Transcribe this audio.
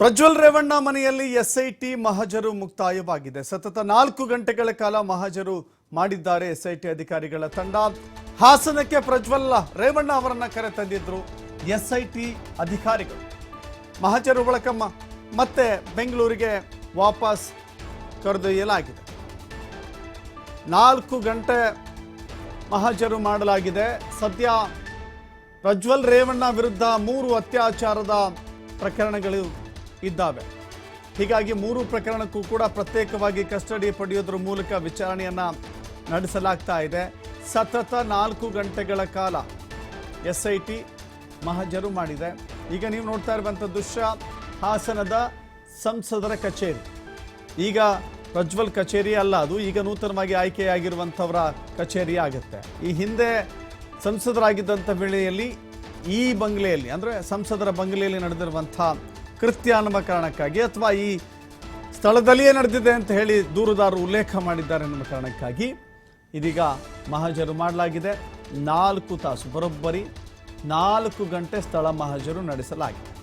ಪ್ರಜ್ವಲ್ ರೇವಣ್ಣ ಮನೆಯಲ್ಲಿ ಎಸ್ಐಟಿ ಮಹಜರು ಮುಕ್ತಾಯವಾಗಿದೆ. ಸತತ ನಾಲ್ಕು ಗಂಟೆಗಳ ಕಾಲ ಮಹಜರು ಮಾಡಿದ್ದಾರೆ ಎಸ್ಐಟಿ ಅಧಿಕಾರಿಗಳ ತಂಡ. ಹಾಸನಕ್ಕೆ ಪ್ರಜ್ವಲ್ ರೇವಣ್ಣ ಅವರನ್ನ ಕರೆ ತಂದಿದ್ರು ಎಸ್ಐಟಿ ಅಧಿಕಾರಿಗಳು. ಮಹಜರು ಬಳಕ ಮತ್ತೆ ಬೆಂಗಳೂರಿಗೆ ವಾಪಸ್ ಕರೆದೊಯ್ಯಲಾಗಿದೆ. ನಾಲ್ಕು ಗಂಟೆ ಮಹಜರು ಮಾಡಲಾಗಿದೆ. ಸದ್ಯ ಪ್ರಜ್ವಲ್ ರೇವಣ್ಣ ವಿರುದ್ಧ ಮೂರು ಅತ್ಯಾಚಾರದ ಪ್ರಕರಣಗಳು ಇದ್ದಾವೆ. ಹೀಗಾಗಿ ಮೂರು ಪ್ರಕರಣಕ್ಕೂ ಕೂಡ ಪ್ರತ್ಯೇಕವಾಗಿ ಕಸ್ಟಡಿ ಪಡೆಯೋದ್ರ ಮೂಲಕ ವಿಚಾರಣೆಯನ್ನ ನಡೆಸಲಾಗ್ತಾ ಇದೆ. ಸತತ ನಾಲ್ಕು ಗಂಟೆಗಳ ಕಾಲ ಎಸ್ ಐ ಟಿ ಮಹಜರು ಮಾಡಿದೆ. ಈಗ ನೀವು ನೋಡ್ತಾ ಇರುವಂಥ ದೃಶ್ಯ ಹಾಸನದ ಸಂಸದರ ಕಚೇರಿ. ಈಗ ಪ್ರಜ್ವಲ್ ಕಚೇರಿ ಅಲ್ಲ ಅದು, ಈಗ ನೂತನವಾಗಿ ಆಯ್ಕೆಯಾಗಿರುವಂಥವರ ಕಚೇರಿ ಆಗುತ್ತೆ. ಈ ಹಿಂದೆ ಸಂಸದರಾಗಿದ್ದಂಥ ವೇಳೆಯಲ್ಲಿ ಈ ಬಂಗ್ಲೆಯಲ್ಲಿ, ಅಂದರೆ ಸಂಸದರ ಬಂಗ್ಲೆಯಲ್ಲಿ ನಡೆದಿರುವಂಥ ಕೃತ್ಯ ಅನ್ನುವ ಕಾರಣಕ್ಕಾಗಿ ಅಥವಾ ಈ ಸ್ಥಳದಲ್ಲಿಯೇ ನಡೆದಿದೆ ಅಂತ ಹೇಳಿ ದೂರುದಾರರು ಉಲ್ಲೇಖ ಮಾಡಿದ್ದಾರೆ ಅನ್ನುವ ಕಾರಣಕ್ಕಾಗಿ ಇದೀಗ ಮಹಾಜರು ಮಾಡಲಾಗಿದೆ. ನಾಲ್ಕು ತಾಸು, ಬರೋಬ್ಬರಿ, ನಾಲ್ಕು ಗಂಟೆ ಸ್ಥಳ ಮಹಾಜರು ನಡೆಸಲಾಗಿದೆ.